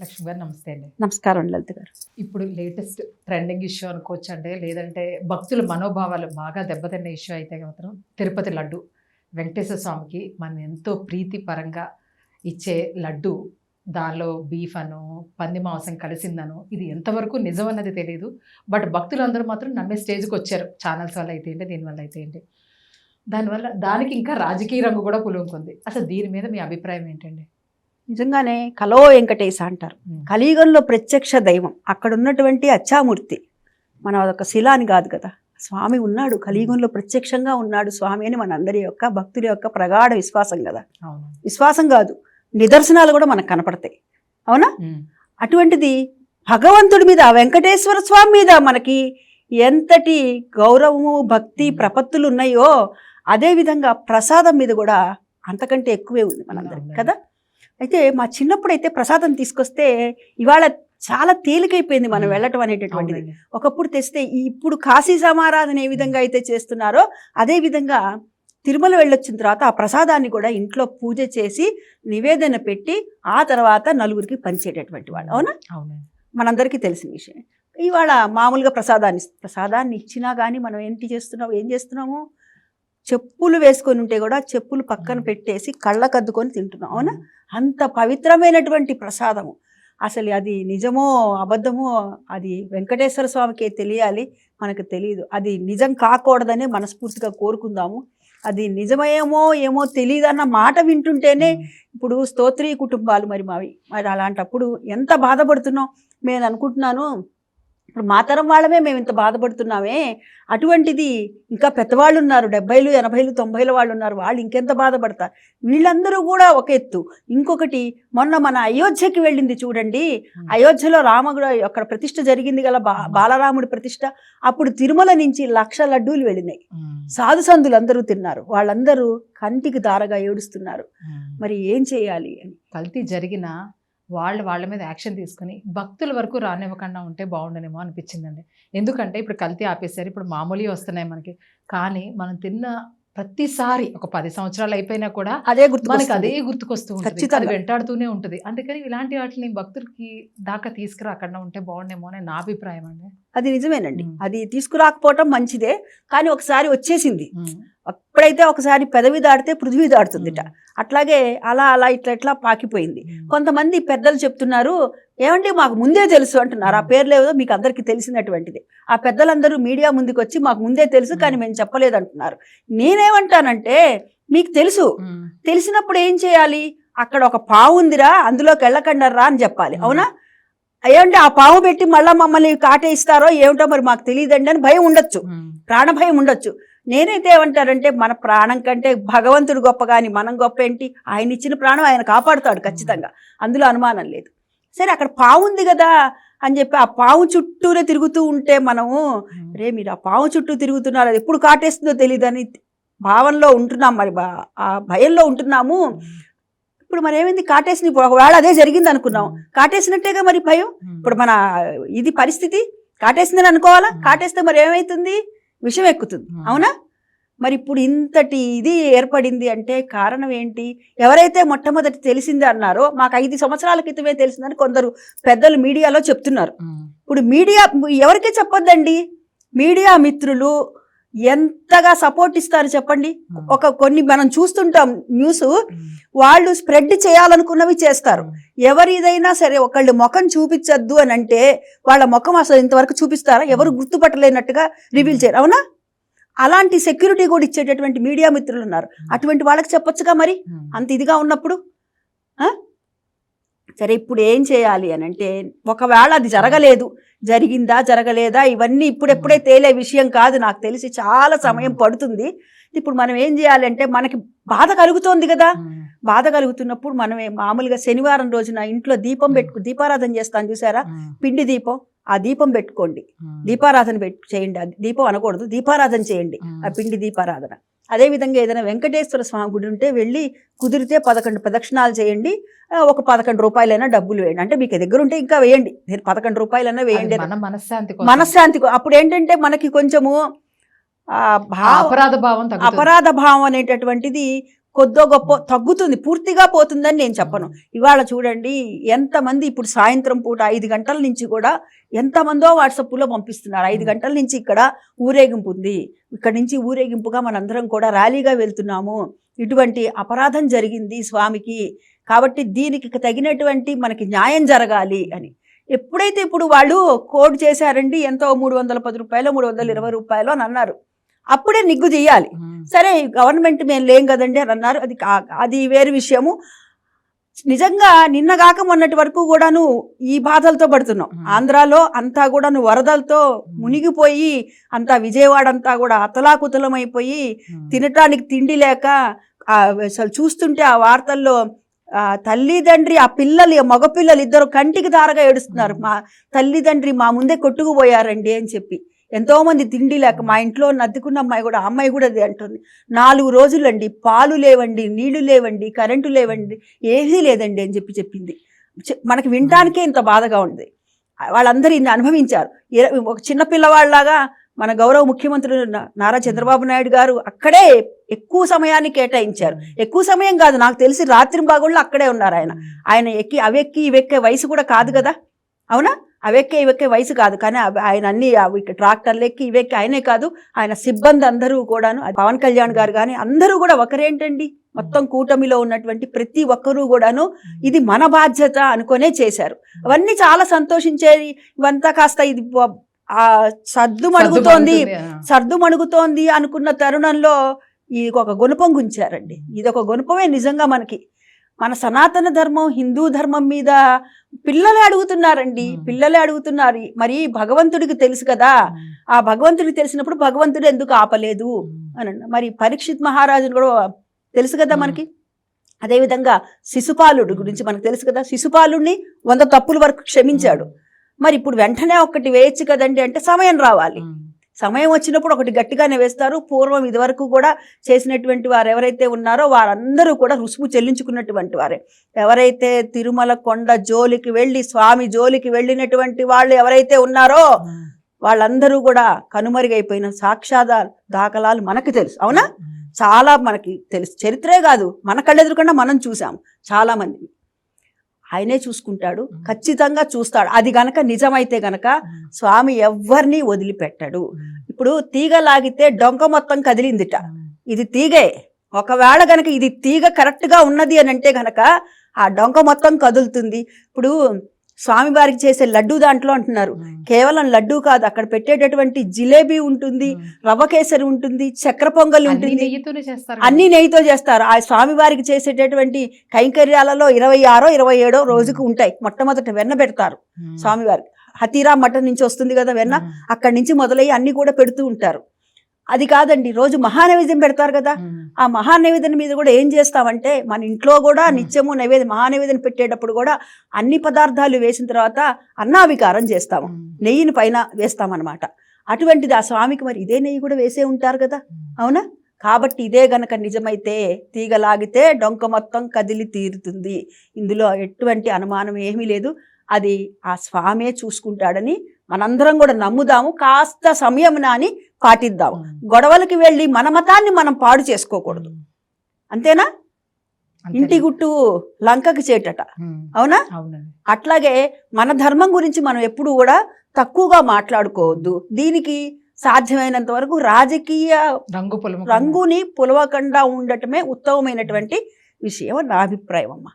లక్ష్మి గారు నమస్తే అండి. నమస్కారం లలిత గారు. ఇప్పుడు లేటెస్ట్ ట్రెండింగ్ ఇష్యూ అనుకోవచ్చు అంటే లేదంటే భక్తుల మనోభావాలు బాగా దెబ్బతిన్న ఇష్యూ అయితే మాత్రం తిరుపతి లడ్డు. వెంకటేశ్వర స్వామికి మనం ఎంతో ప్రీతి పరంగా ఇచ్చే లడ్డు. దానిలో బీఫ్ అను పంది మాంసం కలిసిందను. ఇది ఎంతవరకు నిజం అన్నది తెలియదు బట్ భక్తులందరూ మాత్రం నమ్మే స్టేజ్కి వచ్చారు. ఛానల్స్ వల్ల అయితే ఏంటి దీనివల్ల అయితే ఏంటి దానివల్ల దానికి ఇంకా రాజకీయ రంగు కూడా పులుముకుంది అసలు దీని మీద మీ అభిప్రాయం ఏంటండి? నిజంగానే కలో వెంకటేశ అంటారు. కలియుగంలో ప్రత్యక్ష దైవం. అక్కడ ఉన్నటువంటి అచ్చామూర్తి. మనం అదొక శిల అని కాదు కదా. స్వామి ఉన్నాడు. కలియుగంలో ప్రత్యక్షంగా ఉన్నాడు స్వామి అని మనందరి యొక్క భక్తుల యొక్క ప్రగాఢ విశ్వాసం కదా. విశ్వాసం కాదు. నిదర్శనాలు కూడా మనకు కనపడతాయి. అవునా. అటువంటిది భగవంతుడి మీద వెంకటేశ్వర స్వామి మీద మనకి ఎంతటి గౌరవము భక్తి. ప్రపత్తులు ఉన్నాయో అదే విధంగా ప్రసాదం మీద కూడా అంతకంటే ఎక్కువే ఉంది మనందరికి. కదా. అయితే మా చిన్నప్పుడు అయితే ప్రసాదం తీసుకొస్తే ఇవాళ చాలా తేలికైపోయింది మనం. వెళ్ళటం అనేటటువంటిది. ఒకప్పుడు తెస్తే ఇప్పుడు కాశీ సమారాధన ఏ విధంగా అయితే చేస్తున్నారో అదే విధంగా తిరుమల వెళ్ళొచ్చిన తర్వాత ఆ ప్రసాదాన్ని కూడా ఇంట్లో పూజ చేసి నివేదన పెట్టి ఆ తర్వాత నలుగురికి పంచేటటువంటి వాళ్ళు. అవునా? మనందరికీ తెలిసిన విషయం. ఇవాళ మామూలుగా ప్రసాదాన్ని ప్రసాదాన్ని ఇచ్చినా కానీ మనం ఏంటి చేస్తున్నాం ఏం చేస్తున్నాము? చెప్పులు వేసుకొని ఉంటే కూడా చెప్పులు పక్కన. పెట్టేసి కళ్ళకద్దుకొని తింటున్నాం అవునా? అంత పవిత్రమైనటువంటి ప్రసాదము. అసలు అది నిజమో అబద్ధమో అది వెంకటేశ్వర స్వామికే తెలియాలి మనకు తెలియదు అది నిజం కాకూడదని మనస్ఫూర్తిగా కోరుకుందాము. అది నిజమేమో ఏమో తెలియదన్న మాట వింటుంటేనే ఇప్పుడు స్తోత్రీయ కుటుంబాలు మరి మావి. మరి అలాంటప్పుడు ఎంత బాధపడుతున్నాం? నేను అనుకుంటున్నాను ఇప్పుడు మా తరం వాళ్ళమే మేము ఇంత బాధపడుతున్నామే. అటువంటిది ఇంకా పెద్దవాళ్ళు ఉన్నారు డెబ్బైలు ఎనభైలు తొంభైల వాళ్ళు ఉన్నారు వాళ్ళు ఇంకెంత బాధపడతారు? వీళ్ళందరూ కూడా ఒక ఎత్తు. ఇంకొకటి మొన్న మన అయోధ్యకి వెళ్ళింది చూడండి. అయోధ్యలో రామగుడు అక్కడ ప్రతిష్ట జరిగింది గల బా బాలరాముడి ప్రతిష్ట. అప్పుడు తిరుమల నుంచి లక్ష లడ్డూలు వెళ్ళినాయి. సాధు సందులు అందరూ తిన్నారు. వాళ్ళందరూ కంటికి దారగా ఏడుస్తున్నారు. మరి ఏం చేయాలి అని. కల్తీ జరిగిన వాళ్ళు వాళ్ళ మీద యాక్షన్ తీసుకుని భక్తుల వరకు రానివ్వకుండా ఉంటే బాగుండనేమో అనిపించిందండి. ఎందుకంటే ఇప్పుడు కల్తీ ఆపేశారు ఇప్పుడు మామూలుగా వస్తున్నాయి మనకి. కానీ మనం తిన్న ప్రతిసారి ఒక పది సంవత్సరాలు అయిపోయినా కూడా అదే గుర్తు మనకి అదే గుర్తుకొస్తూ ఉంటుంది. అది వెంటాడుతూనే ఉంటుంది. అందుకని ఇలాంటి వాటిని భక్తులకి దాకా తీసుకురాకుండా ఉంటే బాగుండేమో అని నా అభిప్రాయం అండి. అది నిజమేనండి. అది తీసుకురాకపోవటం మంచిదే కానీ ఒకసారి వచ్చేసింది. అప్పుడైతే ఒకసారి పెదవి దాటితే పృథ్వీ దాడుతుందిట అట్లాగే అలా అలా ఇట్లా ఇట్లా పాకిపోయింది. కొంతమంది పెద్దలు చెప్తున్నారు ఏమండి మాకు ముందే తెలుసు అంటున్నారు. ఆ పేర్లు ఏదో మీకు అందరికీ తెలిసినటువంటిది. ఆ పెద్దలందరూ మీడియా ముందుకు వచ్చి మాకు ముందే తెలుసు కానీ మేము చెప్పలేదు అంటున్నారు నేనేమంటానంటే మీకు తెలుసు. తెలిసినప్పుడు ఏం చేయాలి? అక్కడ ఒక పావు ఉందిరా అందులోకి వెళ్ళకండి రా అని చెప్పాలి. అవునా? అయ్యండి ఆ పావు పెట్టి మళ్ళీ మమ్మల్ని కాటేయిస్తారో ఏమిటో మరి మాకు తెలియదండి అని భయం ఉండొచ్చు. ప్రాణ భయం ఉండొచ్చు. నేనైతే ఏమంటారంటే మన ప్రాణం కంటే భగవంతుడు గొప్ప కానీ మనం గొప్ప ఏంటి? ఆయన ఇచ్చిన ప్రాణం ఆయన కాపాడుతాడు ఖచ్చితంగా. అందులో అనుమానం లేదు. సరే అక్కడ పావు ఉంది కదా అని చెప్పి ఆ పావు చుట్టూనే తిరుగుతూ ఉంటే మనము. రే మీరు ఆ పావు చుట్టూ తిరుగుతున్నారు అది ఎప్పుడు కాటేస్తుందో తెలియదని భావనలో ఉంటున్నాం మరి ఆ భయంలో ఉంటున్నాము. ఇప్పుడు మరి ఏమైంది? కాటేసిన ఇప్పుడు ఒకవేళ అదే జరిగింది అనుకున్నాం. కాటేసినట్టేగా మరి భయం. ఇప్పుడు మన ఇది పరిస్థితి కాటేసిందని అనుకోవాలా. కాటేస్తే మరి ఏమవుతుంది విషం ఎక్కుతుంది. అవునా? మరి ఇప్పుడు ఇంతటి ఇది ఏర్పడింది అంటే కారణం ఏంటి? ఎవరైతే మొట్టమొదటి తెలిసింది అన్నారో మాకు ఐదు సంవత్సరాల క్రితమే తెలిసిందని కొందరు పెద్దలు మీడియాలో చెప్తున్నారు. ఇప్పుడు మీడియా ఎవరికి చెప్పొద్దండి? మీడియా మిత్రులు ఎంతగా సపోర్ట్ ఇస్తారు చెప్పండి. ఒక కొన్ని మనం చూస్తుంటాం న్యూస్. వాళ్ళు స్ప్రెడ్ చేయాలనుకున్నవి చేస్తారు. ఎవరిదైనా సరే ఒకళ్ళు ముఖం చూపించద్దు అని అంటే వాళ్ళ ముఖం అసలు ఇంతవరకు చూపిస్తారా? ఎవరు గుర్తుపట్టలేనట్టుగా రివీల్ చేయరు. అవునా? అలాంటి సెక్యూరిటీ కూడా ఇచ్చేటటువంటి మీడియా మిత్రులు ఉన్నారు. అటువంటి వాళ్ళకి చెప్పొచ్చుగా మరి? ఉమ్. అంత ఇదిగా ఉన్నప్పుడు? సరే ఇప్పుడు ఏం చేయాలి అని అంటే ఒకవేళ అది జరగలేదు జరిగిందా జరగలేదా ఇవన్నీ ఇప్పుడెప్పుడే తేలే విషయం కాదు. నాకు తెలిసి చాలా సమయం పడుతుంది. ఇప్పుడు మనం ఏం చేయాలంటే మనకి బాధ కలుగుతోంది కదా. బాధ కలుగుతున్నప్పుడు మనమే మామూలుగా శనివారం రోజున ఇంట్లో దీపం పెట్టుకు దీపారాధన చేస్తాను చూసారా. పిండి దీపం. ఆ దీపం పెట్టుకోండి. దీపారాధన పెట్టు చేయండి. దీపం అనకూడదు. దీపారాధన చేయండి. ఆ పిండి దీపారాధన. అదే విధంగా ఏదైనా వెంకటేశ్వర స్వామి గుడి ఉంటే వెళ్ళి కుదిరితే పదకొండు ప్రదక్షిణాలు చేయండి. ఒక పదకొండు రూపాయలైనా డబ్బులు వేయండి. అంటే మీకు దగ్గర ఉంటే ఇంకా వేయండి. నేను పదకొండు రూపాయలైనా వేయండి. మనశ్శాంతి. మనశ్శాంతి అప్పుడు ఏంటంటే మనకి కొంచెము. అపరాధ భావం అనేటటువంటిది కొద్దో గొప్ప తగ్గుతుంది పూర్తిగా పోతుందని నేను చెప్పను. ఇవాళ చూడండి ఎంతమంది ఇప్పుడు సాయంత్రం పూట ఐదు గంటల నుంచి కూడా ఎంతమందో వాట్సాప్లో పంపిస్తున్నారు. ఐదు. గంటల నుంచి ఇక్కడ ఊరేగింపు ఉంది. ఇక్కడ నుంచి ఊరేగింపుగా మనందరం కూడా ర్యాలీగా వెళ్తున్నాము. ఇటువంటి అపరాధం జరిగింది స్వామికి. కాబట్టి దీనికి తగినటువంటి మనకి న్యాయం జరగాలి అని. ఎప్పుడైతే ఇప్పుడు వాళ్ళు కోడ్ చేశారండి ఎంతో మూడు వందల పది రూపాయలు మూడు వందల ఇరవై రూపాయలు అని అన్నారు. అప్పుడే నిగ్గు తీయాలి. సరే గవర్నమెంట్ మేము లేం కదండి అని అన్నారు. అది అది వేరు విషయము. నిజంగా నిన్నగాక మొన్నటి వరకు కూడాను ఈ బాధలతో పడుతున్నాం. ఆంధ్రాలో అంతా కూడాను వరదలతో మునిగిపోయి అంతా విజయవాడ అంతా కూడా అతలాకుతలమైపోయి తినటానికి తిండి లేక అసలు చూస్తుంటే ఆ వార్తల్లో ఆ తల్లిదండ్రి ఆ పిల్లలు మగపిల్లలు ఇద్దరు కంటికి దారగా ఏడుస్తున్నారు. మా తల్లిదండ్రి మా ముందే కొట్టుకుపోయారండి అని చెప్పి. ఎంతోమంది తిండి లేక మా ఇంట్లో నద్దుకున్న అమ్మాయి కూడా అమ్మాయి కూడా అది అంటుంది. నాలుగు రోజులండి పాలు లేవండి నీళ్ళు లేవండి కరెంటు లేవండి ఏమీ లేదండి అని చెప్పి చెప్పింది. మనకి వినటానికే ఇంత బాధగా ఉంది. వాళ్ళందరూ ఇన్ని అనుభవించారు. ఒక చిన్న పిల్లవాళ్ళలాగా మన గౌరవ ముఖ్యమంత్రులు నారా చంద్రబాబు నాయుడు గారు అక్కడే ఎక్కువ సమయాన్ని కేటాయించారు. ఎక్కువ సమయం కాదు నాకు తెలిసి రాత్రి బాగుళ్ళు అక్కడే ఉన్నారు ఆయన. ఆయన ఎక్కి అవెక్కి ఇవెక్కే వయసు కూడా కాదు కదా? అవునా? అవెక్కే ఇవెక్కే వయసు కాదు. కానీ ఆయన అన్ని అవి ట్రాక్టర్లు ఎక్కి ఇవెక్కి ఆయనే కాదు. ఆయన సిబ్బంది అందరూ కూడాను పవన్ కళ్యాణ్ గారు కానీ అందరూ కూడా ఒకరేంటండి? మొత్తం కూటమిలో ఉన్నటువంటి ప్రతి ఒక్కరూ కూడాను ఇది మన బాధ్యత అనుకునే చేశారు. అవన్నీ చాలా సంతోషించేది. ఇవంతా కాస్త ఇది ఆ సర్దు మణుగుతోంది. సర్దు మణుగుతోంది అనుకున్న తరుణంలో ఇది ఒక గుణపం గుంచారండి. ఇది ఒక గుణపమే నిజంగా మనకి. మన సనాతన ధర్మం హిందూ ధర్మం మీద పిల్లలే అడుగుతున్నారండి. పిల్లలే అడుగుతున్నారు. మరి భగవంతుడికి తెలుసు కదా. ఆ భగవంతుడికి తెలిసినప్పుడు భగవంతుడు ఎందుకు ఆపలేదు? అని. మరి పరీక్షిత్ మహారాజును కూడా తెలుసు కదా. మనకి? అదేవిధంగా శిశుపాలుడు గురించి మనకు తెలుసు కదా. శిశుపాలుడిని వంద తప్పుల వరకు క్షమించాడు. మరి ఇప్పుడు వెంటనే ఒకటి వేయచ్చు కదండి అంటే సమయం రావాలి. సమయం వచ్చినప్పుడు ఒకటి గట్టిగానే వేస్తారు. పూర్వం ఇదివరకు కూడా చేసినటువంటి వారు ఎవరైతే ఉన్నారో వారందరూ కూడా రుసుము చెల్లించుకున్నటువంటి వారే. ఎవరైతే తిరుమల కొండ జోలికి వెళ్ళి స్వామి జోలికి వెళ్ళినటువంటి వాళ్ళు ఎవరైతే ఉన్నారో వాళ్ళందరూ కూడా కనుమరుగైపోయిన సాక్షాదా దాఖలాలు మనకు తెలుసు. అవునా? చాలా మనకి తెలుసు. చరిత్రే కాదు. మన కళ్ళెదురుకుండా మనం చూసాం. చాలా మంది. ఆయనే చూసుకుంటాడు. ఖచ్చితంగా చూస్తాడు. అది గనక నిజమైతే గనక స్వామి ఎవ్వరిని వదిలిపెట్టడు. ఇప్పుడు తీగ లాగితే డొంక మొత్తం కదిలిందిట. ఇది తీగే. ఒకవేళ గనక ఇది తీగ కరెక్ట్గా ఉన్నది అని అంటే గనక ఆ డొంక మొత్తం కదులుతుంది. ఇప్పుడు స్వామివారికి చేసే లడ్డు దాంట్లో అంటున్నారు. కేవలం లడ్డు కాదు అక్కడ పెట్టేటటువంటి జిలేబీ ఉంటుంది రవ్వ కేసరి ఉంటుంది చక్ర పొంగలి ఉంటుంది. అన్ని నెయ్యితో చేస్తారు. ఆ స్వామివారికి చేసేటటువంటి కైంకర్యాలలో ఇరవై ఆరో ఇరవై ఏడో రోజుకు ఉంటాయి. మొట్టమొదట వెన్న పెడతారు స్వామివారికి హతీరా మఠం నుంచి వస్తుంది కదా వెన్న. అక్కడి నుంచి మొదలయ్యి అన్ని కూడా పెడుతూ ఉంటారు. అది కాదండి రోజు మహానైవేద్యం పెడతారు కదా. ఆ మహానైవేద్యం మీద కూడా ఏం చేస్తామంటే మన ఇంట్లో కూడా. నిత్యము నైవేద్యం మహానైవేద్యం పెట్టేటప్పుడు కూడా అన్ని పదార్థాలు వేసిన తర్వాత అన్నావికారం చేస్తాము. నెయ్యిని పైన వేస్తామన్నమాట. అటువంటిది ఆ స్వామికి మరి ఇదే నెయ్యి కూడా వేసే ఉంటారు కదా. అవునా? కాబట్టి ఇదే గనక నిజమైతే తీగ లాగితే డొంక మొత్తం కదిలి తీరుతుంది. ఇందులో ఎటువంటి అనుమానం ఏమీ లేదు. అది ఆ స్వామే చూసుకుంటాడని మనందరం కూడా నమ్ముదాము. కాస్త సమయం అని పాటిద్దాము గొడవలకి వెళ్ళి మన మతాన్ని మనం పాడు చేసుకోకూడదు. అంతేనా? ఇంటి గుట్టు లంకకి చేటట. అవునా? అట్లాగే మన ధర్మం గురించి మనం ఎప్పుడు కూడా తక్కువగా మాట్లాడుకోవద్దు. దీనికి సాధ్యమైనంత వరకు రాజకీయ రంగు రంగుని పులవకుండా ఉండటమే ఉత్తమమైనటువంటి విషయం నా అభిప్రాయం అమ్మా.